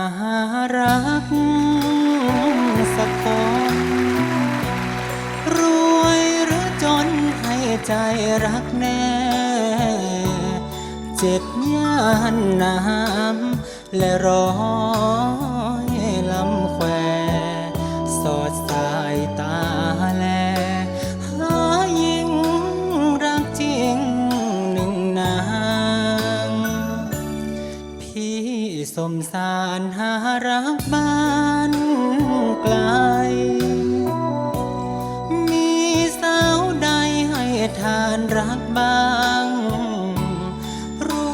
ารักสักคนรวยหรือจนให้ใจรักแน่ เจ็บย่านน้ำและรอ สารหารักบ้านไกล มีสาวใดให้ทานรักบ้าง รู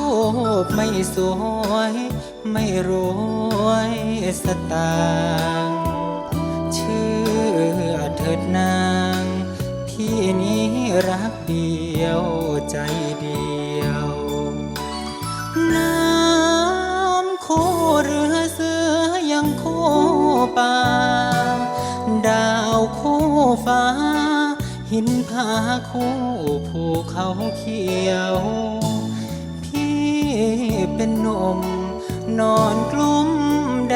ปไม่สวย ไม่รวยสตางเชื่อเถิดนางพี่นี้รักเดียวใจเดียว หินผาคู่ภูเขาเขียว พี่เป็นหนุ่มนอนกลุ้มแด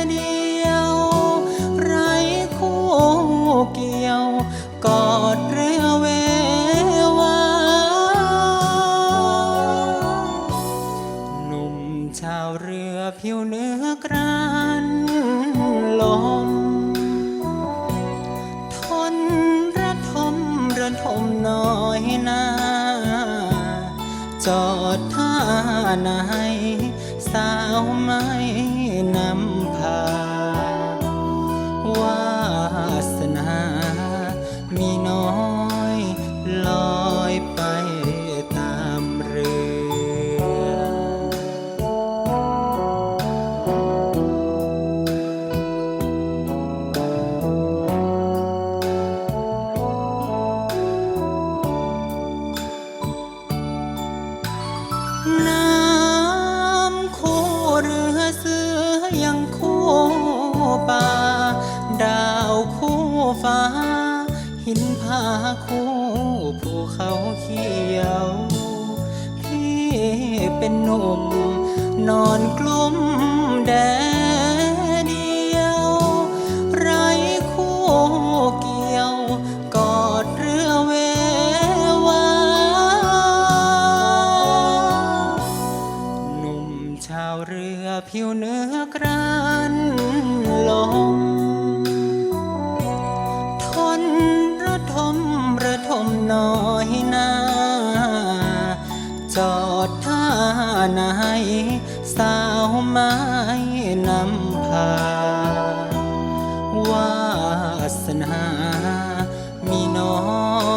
ดเดียว ไรคู่เกี่ยว กอดเรือเววาหนุ่มชาวเรือผิวเนื้อกรานลม ระทมน้อยนาจอดท่าไหน สาวไม่ นผาคู่ภูเขาเขียว พี่เป็นหนุ่ม นอนกลุ้มแดดเดียว ไรคู่เกี่ยว กอดเรือเววาหนุ่มชาวเรือผิวเนื้อกรานลม้อยนาจอดท่าไหน สาวไม้นำพาวาสนา มีน้อย